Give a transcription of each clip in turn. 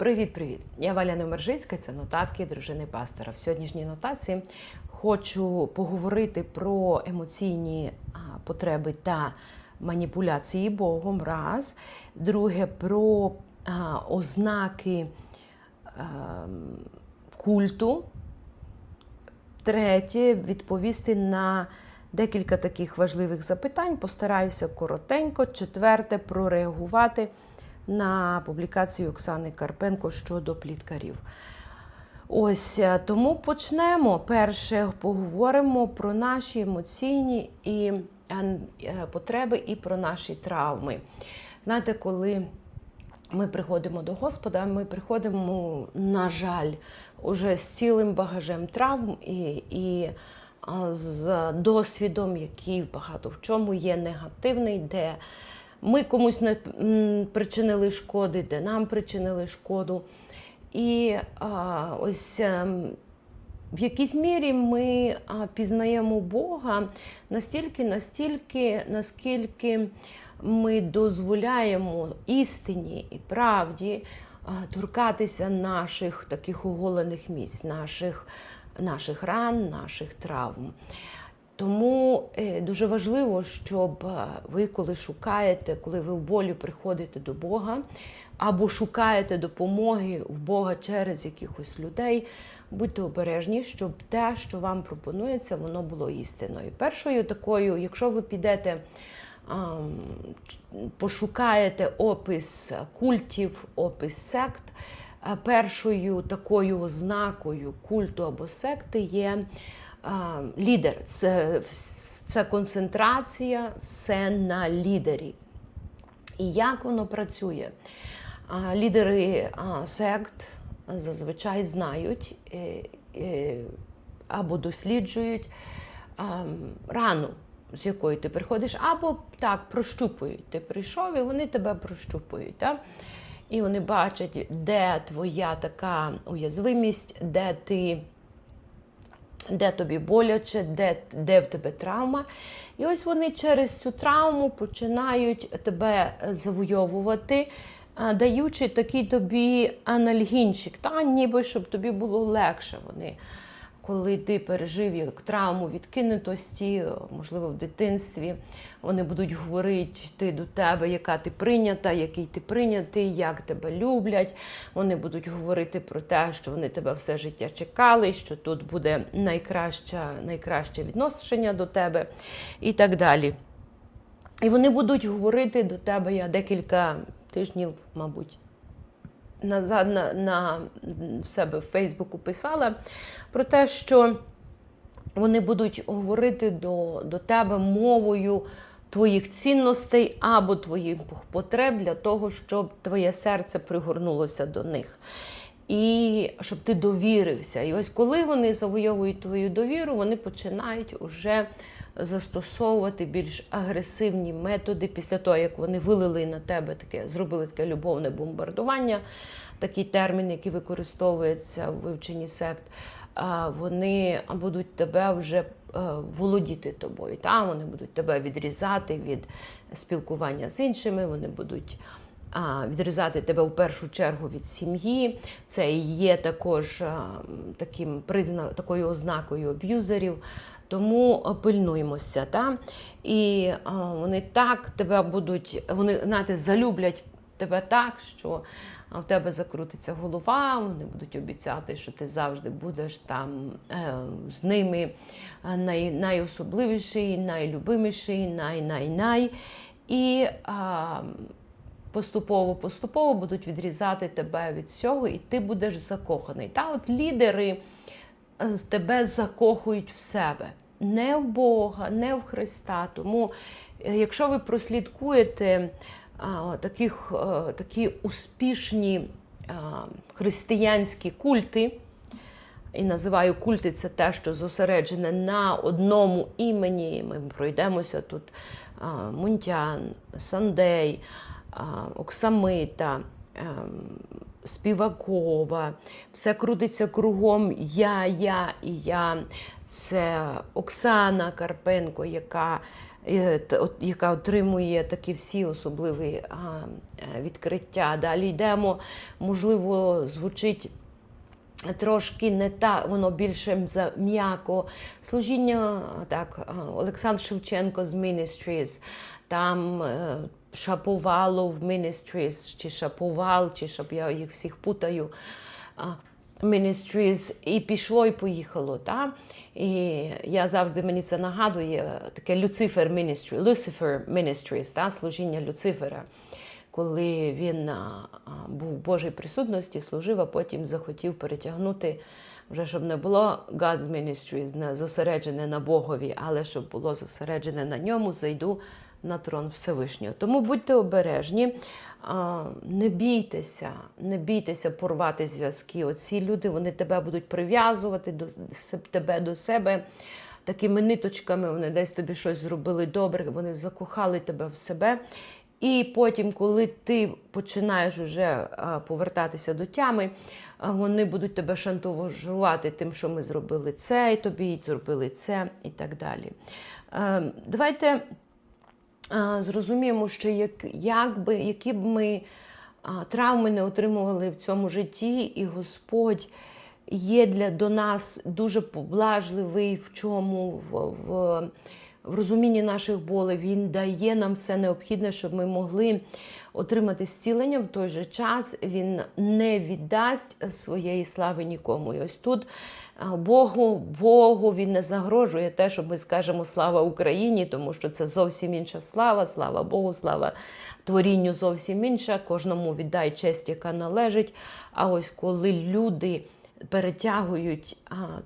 Привіт-привіт! Я Валя Немержицька, це нотатки дружини пастора. В сьогоднішній нотації хочу поговорити про емоційні потреби та маніпуляції Богом. Раз. Друге, про ознаки культу. Третє, відповісти на декілька таких важливих запитань. Постараюся коротенько. Четверте, прореагувати на публікацію Оксани Карпенко щодо пліткарів. Ось е, тому почнемо. Перше поговоримо про наші емоційні і е, е, потреби і про наші травми. Знаєте, коли ми приходимо до Господа, ми приходимо, на жаль, уже з цілим багажем травм і, і з досвідом, який багато в чому є негативний, де ми комусь не причинили шкоди, де нам причинили шкоду. І а, ось ем, в якійсь мірі ми пізнаємо Бога настільки, настільки, наскільки ми дозволяємо істині і правді торкатися наших таких оголених місць, наших, наших ран, наших травм. Тому е, дуже важливо, щоб е, ви, коли шукаєте, коли ви в болі приходите до Бога, або шукаєте допомоги в Бога через якихось людей, будьте обережні, щоб те, що вам пропонується, воно було істиною. Першою такою, якщо ви підете, пошукаєте опис культів, опис сект, е, першою такою ознакою культу або секти є лідер. Це, це концентрація, це на лідері. І як воно працює? Лідери сект зазвичай знають е, е, або досліджують рану, з якою ти приходиш, або так прощупують. Ти прийшов і вони тебе прощупують. Так? І вони бачать, де твоя така уязвимість, де ти де тобі боляче, де, де в тебе травма. І ось вони через цю травму починають тебе завойовувати, даючи такий тобі анальгінчик, та, ніби щоб тобі було легше. Вони, коли ти пережив як травму відкинутості, можливо, в дитинстві, вони будуть говорити ти до тебе, яка ти прийнята, який ти прийнятий, як тебе люблять. Вони будуть говорити про те, що вони тебе все життя чекали, що тут буде найкраще, найкраще відношення до тебе і так далі. І вони будуть говорити до тебе я декілька тижнів, мабуть, назад на, на себе в Фейсбуку писала про те, що вони будуть говорити до, до тебе мовою твоїх цінностей або твоїх потреб для того, щоб твоє серце пригорнулося до них. І щоб ти довірився. І ось коли вони завойовують твою довіру, вони починають уже застосовувати більш агресивні методи після того, як вони вилили на тебе таке, зробили таке любовне бомбардування, такий термін, який використовується в вивченні сект. Вони будуть тебе вже е, володіти тобою. Та? Вони будуть тебе відрізати від спілкування з іншими, вони будуть відрізати тебе в першу чергу від сім'ї. Це і є також таким призна, такою ознакою аб'юзерів. Тому пильнуємося. Та? І вони так тебе будуть, вони знаєте, залюблять тебе так, що в тебе закрутиться голова, вони будуть обіцяти, що ти завжди будеш там е, з ними е, най, найособливіший, найлюбиміший, най-най-най. І а, поступово-поступово будуть відрізати тебе від всього, і ти будеш закоханий. Та от лідери тебе закохують в себе, не в Бога, не в Христа. Тому, е, якщо ви прослідкуєте а, таких, е, такі успішні а, християнські культи, і називаю культи це те, що зосереджене на одному імені. Ми пройдемося тут а, Мунтян, Сандей, а, Оксамита. ем, Співакова, все крутиться кругом я, я і я. Це Оксана Карпенко, яка е, яка отримує такі всі особливі е, відкриття. Далі йдемо, можливо, звучить. Трошки не так, воно більше м'яко. Служіння так, Олександр Шевченко з Ministries, там е, Шаповалов Ministries, чи Шаповал, чи Шап, я їх всіх путаю. Ministries, і пішло, і поїхало. Та? І я завжди мені це нагадує таке Люцифер Ministry, Lucifer Ministries, служіння Люцифера коли він а, був в Божій присутності, служив, а потім захотів перетягнути, вже щоб не було God's Ministries, не зосереджене на Богові, але щоб було зосереджене на ньому, зайду на трон Всевишнього. Тому будьте обережні, не бійтеся, не бійтеся порвати зв'язки. Оці люди вони тебе будуть прив'язувати до тебе до себе. Такими ниточками вони десь тобі щось зробили добре, вони закохали тебе в себе. І потім, коли ти починаєш вже повертатися до тями, вони будуть тебе шантажувати тим, що ми зробили це, і тобі і зробили це, і так далі. Е, Давайте зрозуміємо, що як, як би, які б ми травми не отримували в цьому житті, і Господь є для до нас дуже поблажливий в чому, в, в, в розумінні наших болей. Він дає нам все необхідне, щоб ми могли отримати зцілення в той же час. Він не віддасть своєї слави нікому. І ось тут Богу, Богу він не загрожує те, що ми скажемо слава Україні, тому що це зовсім інша слава, слава Богу, слава творінню зовсім інша. Кожному віддай честь, яка належить. А ось коли люди перетягують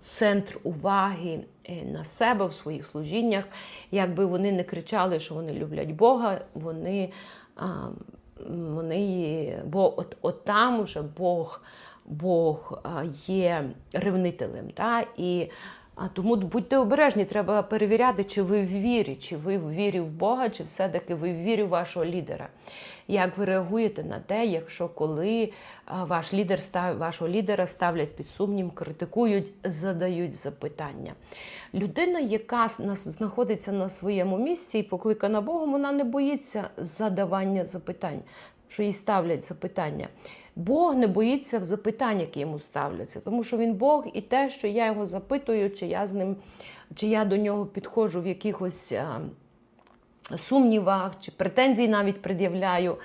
центр уваги е, на себе в своїх служіннях, якби вони не кричали, що вони люблять Бога, вони, вони бо от, от там уже Бог, Бог є ревнителем. Та? І а тому будьте обережні, треба перевіряти, чи ви в вірі, чи ви в вірі в Бога, чи все-таки ви в вірі в вашого лідера. Як ви реагуєте на те, якщо коли ваш лідер вашого лідера ставлять під сумнів, критикують, задають запитання. Людина, яка знаходиться на своєму місці і покликана Богом, вона не боїться задавання запитань, що їй ставлять запитання. Бог не боїться запитань, які йому ставляться, тому що він Бог, і те, що я його запитую, чи я з ним, чи я до нього підходжу в якихось а, сумнівах, чи претензій навіть пред'являю,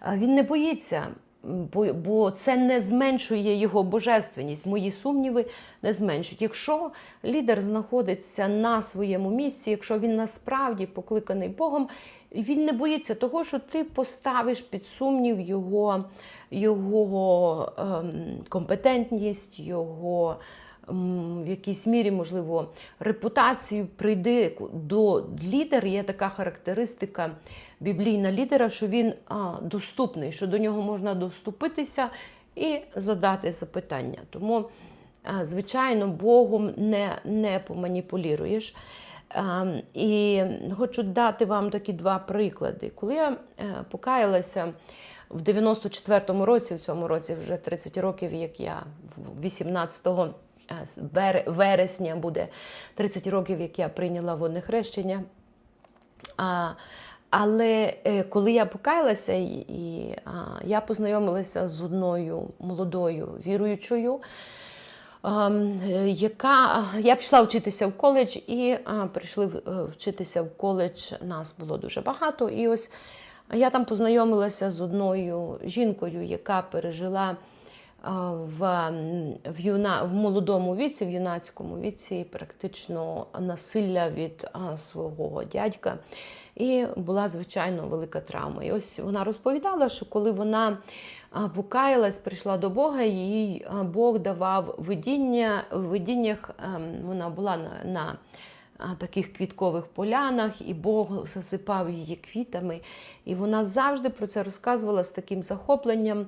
а, він не боїться. Бо, бо це не зменшує його божественність. Мої сумніви не зменшують. Якщо лідер знаходиться на своєму місці, якщо він насправді покликаний Богом, він не боїться того, що ти поставиш під сумнів його, його ем, компетентність, його в якійсь мірі, можливо, репутацію. Прийди до лідера. Є така характеристика біблійна лідера, що він а, доступний, що до нього можна доступитися і задати запитання. Тому, а, звичайно, Богом не, не поманіпулюєш. Ем, І хочу дати вам такі два приклади. Коли я е, покаялася в 94-му році, в цьому році вже 30 років, як я 18 бер- вересня буде 30 років, як я прийняла водне хрещення. А, але е, коли я покаялася, і, і а, я познайомилася з одною молодою віруючою, е, яка я пішла вчитися в коледж і прийшли е, вчитися в коледж. Нас було дуже багато. І ось я там познайомилася з одною жінкою, яка пережила в, в, юна, в молодому віці, в юнацькому віці, практично насилля від а, свого дядька. І була звичайно велика травма. І ось вона розповідала, що коли вона покаялась, прийшла до Бога, їй Бог давав видіння. В видіннях ем, вона була на, на таких квіткових полянах, і Бог засипав її квітами. І вона завжди про це розказувала з таким захопленням.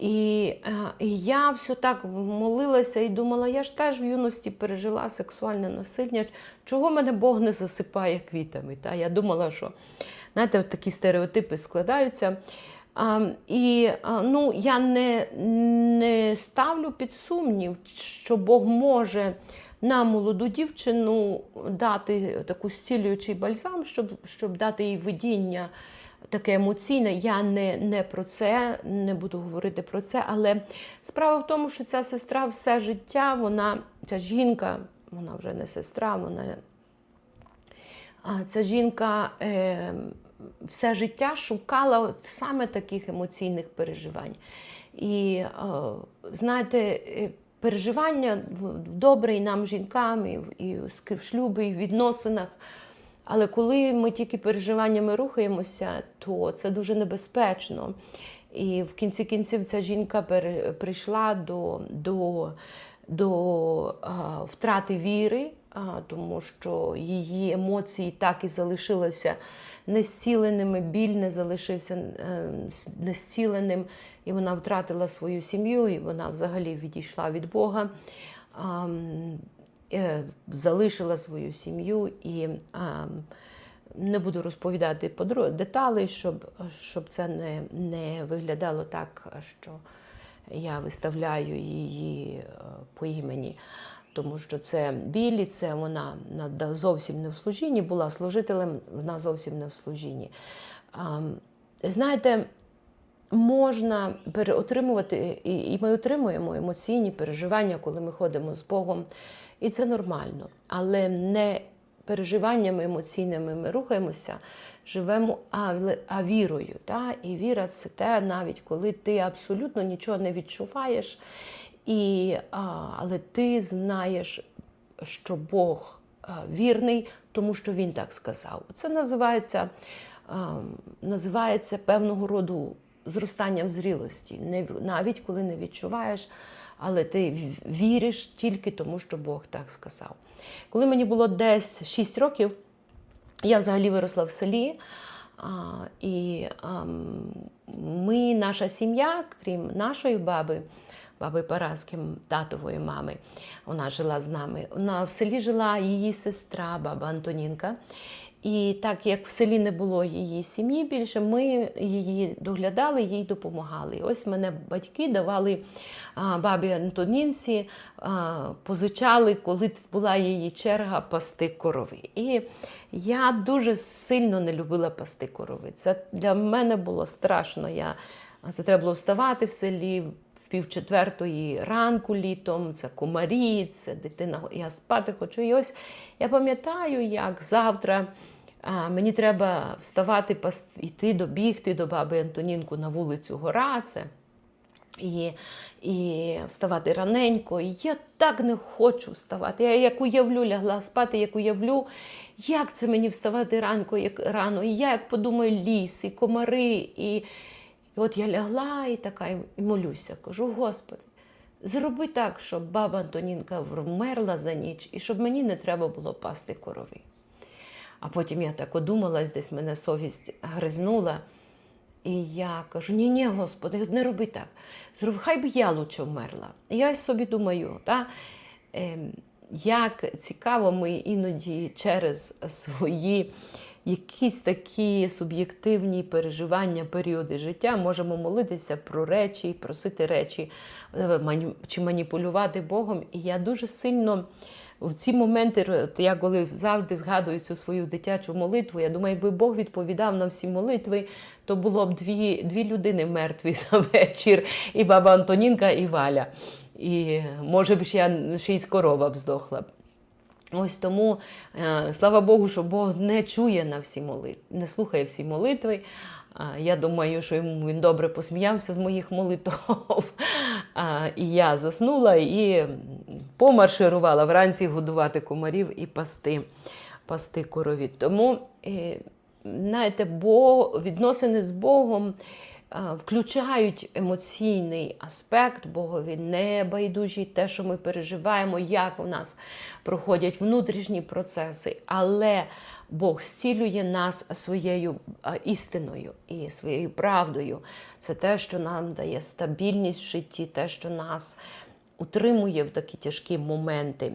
І, е, і я все так молилася і думала, я ж теж в юності пережила сексуальне насилля. Чого мене Бог не засипає квітами? Та? Я думала, що знаєте, такі стереотипи складаються. А, і ну, я не, не ставлю під сумнів, що Бог може на молоду дівчину дати таку зцілюючий бальзам, щоб, щоб дати їй видіння таке емоційне. Я не, не про це, не буду говорити про це, але справа в тому, що ця сестра все життя, вона, ця жінка, вона вже не сестра, вона. Ця жінка е, все життя шукала саме таких емоційних переживань. І знаєте, е, переживання добре і нам, жінкам, і в шлюбі, і в відносинах. Але коли ми тільки переживаннями рухаємося, то це дуже небезпечно. І в кінці кінців ця жінка прийшла до, до, до а, втрати віри, а, тому що її емоції так і залишилися незціленими, біль не залишився е, незціленим, і вона втратила свою сім'ю, і вона взагалі відійшла від Бога. А, залишила свою сім'ю і не буду розповідати деталей, щоб, щоб це не, не виглядало так, що я виставляю її е, по імені. Тому що це білі, це вона зовсім не в служінні, була служителем, вона зовсім не в служінні. Знаєте, можна переотримувати, і, ми отримуємо емоційні переживання, коли ми ходимо з Богом, і це нормально. Але не переживаннями емоційними ми рухаємося, живемо, а, а вірою. Та? І віра це те, навіть коли ти абсолютно нічого не відчуваєш, і, а, але ти знаєш, що Бог вірний, тому що Він так сказав. Це називається, називається певного роду зростанням зрілості, не, навіть коли не відчуваєш, але ти віриш тільки тому, що Бог так сказав. Коли мені було десь 6 років, я взагалі виросла в селі. А, і ам, ми, наша сім'я, крім нашої баби, баби Параски, татової мами, вона жила з нами. Вона в селі жила її сестра, баба Антонінка. І так як в селі не було її сім'ї більше, ми її доглядали, їй допомагали. Ось мене батьки давали бабі Антонінці, позичали, коли була її черга пасти корови. І я дуже сильно не любила пасти корови. Це для мене було страшно. Я, це треба було вставати в селі. В пів четвертої ранку літом, це комарі, це дитина. Я спати хочу. І ось я пам'ятаю, як завтра а, мені треба вставати, йти добігти до баби Антонінку на вулицю Гора. Це і, і вставати раненько. І я так не хочу вставати. Я як уявлю, лягла спати, як уявлю, як це мені вставати ранку, як рано. І я як подумаю, ліс, і комари. І, і от я лягла і така і молюся. Кажу, Господи, зроби так, щоб баба Антонінка вмерла за ніч, і щоб мені не треба було пасти корови. А потім я так одумалась, десь мене совість гризнула. І я кажу: ні, ні, Господи, не роби так. Зроб, хай би я лучше вмерла. І я собі думаю, та, е, як цікаво, ми іноді через свої якісь такі суб'єктивні переживання, періоди життя можемо молитися про речі, просити речі е, чи маніпулювати Богом. І я дуже сильно. В ці моменти, я коли завжди згадую цю свою дитячу молитву, я думаю, якби Бог відповідав на всі молитви, то було б дві, дві людини мертві за вечір, і баба Антонінка, і Валя. І може б ще ще й корова б здохла. Ось тому е, слава Богу, що Бог не чує на всі молитви, не слухає всі молитви. Я думаю, що йому він добре посміявся з моїх молитв. І я заснула і помарширувала вранці годувати комарів і пасти, пасти корові. Тому, е, знаєте, бо відносини з Богом включають емоційний аспект Богові, не байдужі те, що ми переживаємо, як у нас проходять внутрішні процеси, але Бог зцілює нас своєю істиною і своєю правдою. Це те, що нам дає стабільність в житті, те, що нас утримує в такі тяжкі моменти.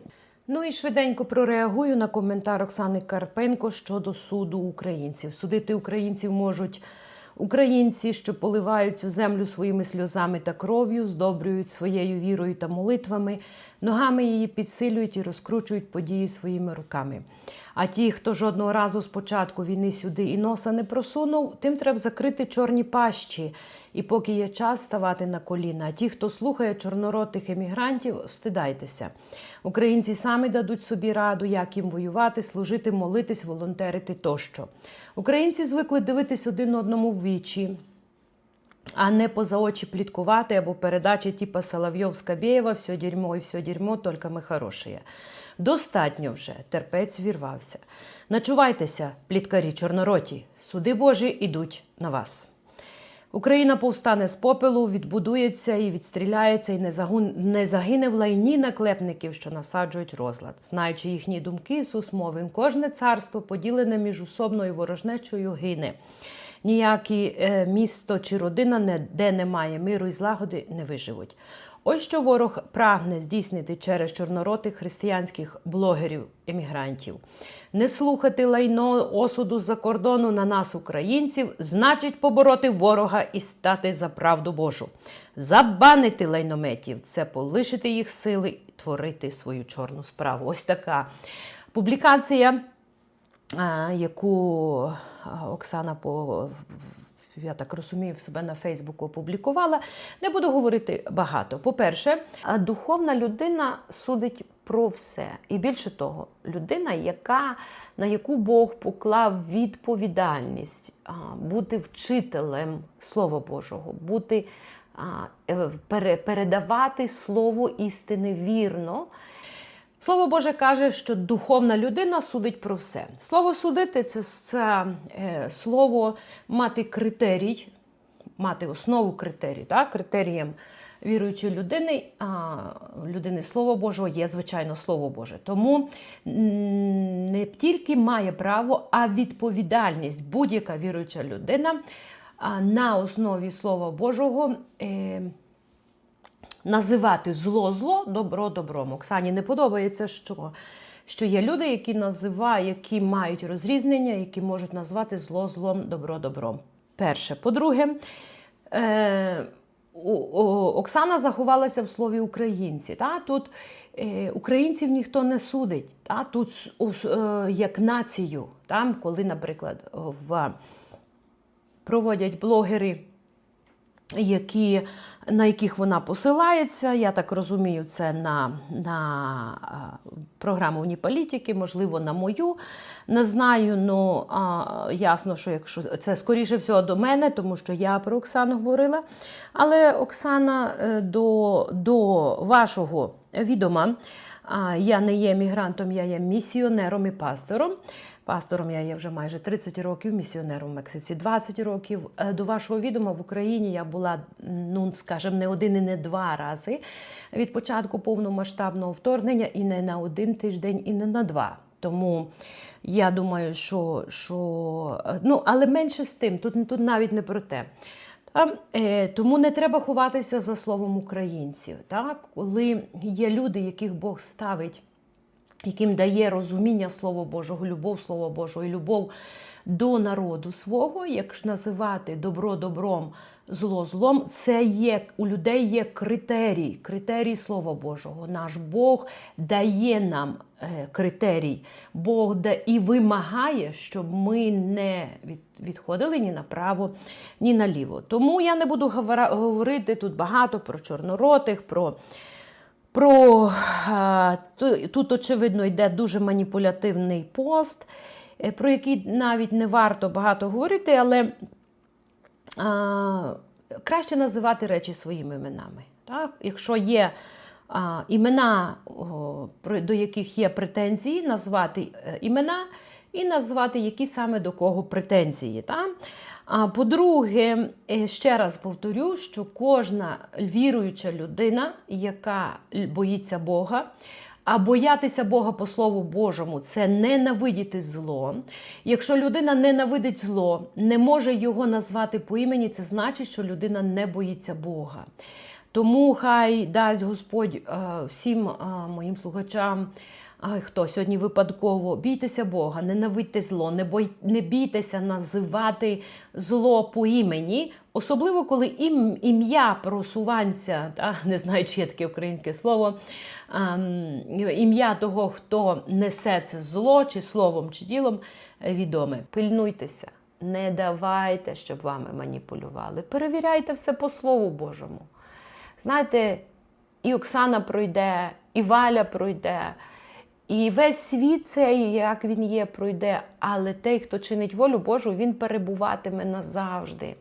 Ну і швиденько прореагую на коментар Оксани Карпенко щодо суду українців. Судити українців можуть Українці, що поливають цю землю своїми сльозами та кров'ю, здобрюють своєю вірою та молитвами, ногами її підсилюють і розкручують події своїми руками. А ті, хто жодного разу з початку війни сюди і носа не просунув, тим треба закрити чорні пащі. І поки є час ставати на коліна. А ті, хто слухає чорноротих емігрантів, встидайтеся. Українці самі дадуть собі раду, як їм воювати, служити, молитись, волонтерити тощо. Українці звикли дивитись один одному в вічі. А не поза очі пліткувати або передачі типа Соловйов Скабєєва «Все дерьмо і все дерьмо, тільки ми хороші». Достатньо вже, терпець вірвався. Начувайтеся, пліткарі чорнороті, суди Божі ідуть на вас. Україна повстане з попелу, відбудується і відстріляється, і не, загун... не загине в лайні наклепників, що насаджують розлад. Знаючи їхні думки, Ісус мовив, кожне царство поділене між особною ворожнечою гине. Ніяке місто чи родина, де немає миру і злагоди, не виживуть. Ось що ворог прагне здійснити через чорноротих християнських блогерів-емігрантів. Не слухати лайно осуду з-за кордону на нас, українців, значить побороти ворога і стати за правду Божу. Забанити лайнометів це полишити їх сили і творити свою чорну справу. Ось така публікація, яку Оксана по. Я так розумію, в себе на Фейсбуку опублікувала. Не буду говорити багато. По-перше, духовна людина судить про все. І більше того, людина, яка, на яку Бог поклав відповідальність бути вчителем Слова Божого, бути, е, передавати слово істини вірно. Слово Боже каже, що духовна людина судить про все. Слово судити це, це е, слово мати критерій, мати основу критерій. Так? Критерієм віруючої людини, а, людини Слово Божого є, звичайно, Слово Боже. Тому не тільки має право, а відповідальність будь-яка віруюча людина на основі Слова Божого. Е, називати зло зло, добро добром. Оксані не подобається, що, що є люди, які називають, які мають розрізнення, які можуть назвати зло злом, добро добром. Перше. По-друге, е, Оксана заховалася в слові українці. Та? Тут е, українців ніхто не судить. Та? Тут е, як націю, там, коли, наприклад, в, проводять блогери які, на яких вона посилається. Я так розумію, це на, на а, програму Уніполітики, можливо, на мою. Не знаю, ну а, ясно, що якщо це скоріше всього до мене, тому що я про Оксану говорила. Але Оксана, е, до, до вашого відома, я не є мігрантом, я є місіонером і пастором. Пастором я є вже майже 30 років, місіонером в Мексиці 20 років. Е, До вашого відома в Україні я була, ну скажімо, не один і не два рази від початку повномасштабного вторгнення, і не на один тиждень, і не на два. Тому я думаю, що, що е, ну, але менше з тим, тут, тут навіть не про те. Е, тому не треба ховатися за словом українців. Так? Коли є люди, яких Бог ставить яким дає розуміння Слова Божого, любов Слова Божого і любов до народу свого, як називати добро добром, зло злом, це є у людей є критерій, критерій Слова Божого. Наш Бог дає нам е, критерій, Бог да і вимагає, щоб ми не від, відходили ні направо, ні наліво. Тому я не буду говорити тут багато про чорноротих, про. Про тут, очевидно, йде дуже маніпулятивний пост, е, про який навіть не варто багато говорити, але краще називати речі своїми іменами. Так? Якщо є а, імена, до яких є претензії, назвати е, імена і назвати, які саме до кого претензії. Так? А по-друге, е, ще раз повторю, що кожна віруюча людина, яка боїться Бога, а боятися Бога по Слову Божому це ненавидіти зло. Якщо людина ненавидить зло, не може його назвати по імені, це значить, що людина не боїться Бога. Тому хай дасть Господь е, всім е, моїм слухачам Ай, хто сьогодні випадково бійтеся Бога, ненавидьте зло, не бой, не бійтеся називати зло по імені, особливо коли ім, ім'я просуванця, та, не знаю, чи є таке українське слово, ім'я того, хто несе це зло, чи словом, чи ділом, е, відоме. Пильнуйтеся, не давайте, щоб вами маніпулювали. Перевіряйте все по Слову Божому. Знаєте, і Оксана пройде, і Валя пройде. І весь світ цей, як він є, пройде, але той, хто чинить волю Божу, він перебуватиме назавжди.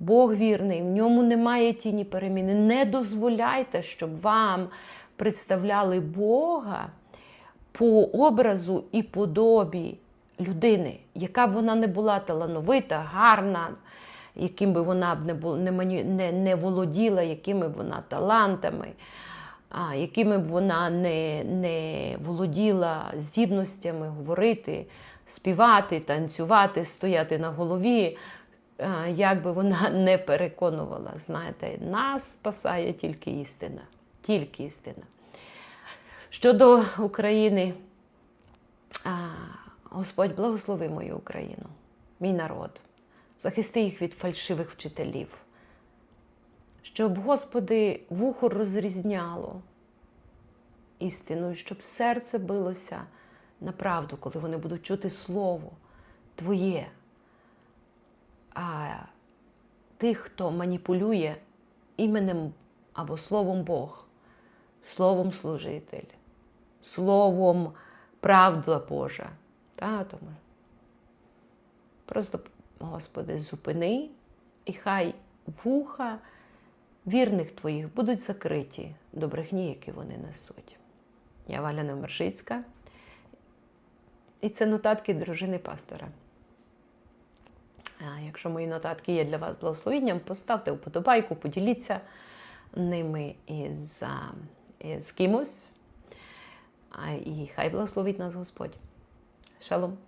Бог вірний, в ньому немає тіні переміни. Не дозволяйте, щоб вам представляли Бога по образу і подобі людини, яка б вона не була талановита, гарна, яким би вона б не, не, не, володіла, якими б вона талантами якими б вона не, не володіла здібностями говорити, співати, танцювати, стояти на голові, як би вона не переконувала. Знаєте, нас спасає тільки істина. Тільки істина. Щодо України, Господь благослови мою Україну, мій народ, захисти їх від фальшивих вчителів щоб, Господи, вухо розрізняло істину, і щоб серце билося на правду, коли вони будуть чути Слово Твоє. А тих, хто маніпулює іменем або Словом Бог, Словом служитель, Словом правда Божа. Та, тому Просто, Господи, зупини, і хай вуха вірних твоїх будуть закриті до брехні, які вони несуть. Я Валя Немершицька, і це нотатки дружини пастора. А якщо мої нотатки є для вас благословенням, поставте вподобайку, поділіться ними із, із кимось. І хай благословить нас Господь. Шалом!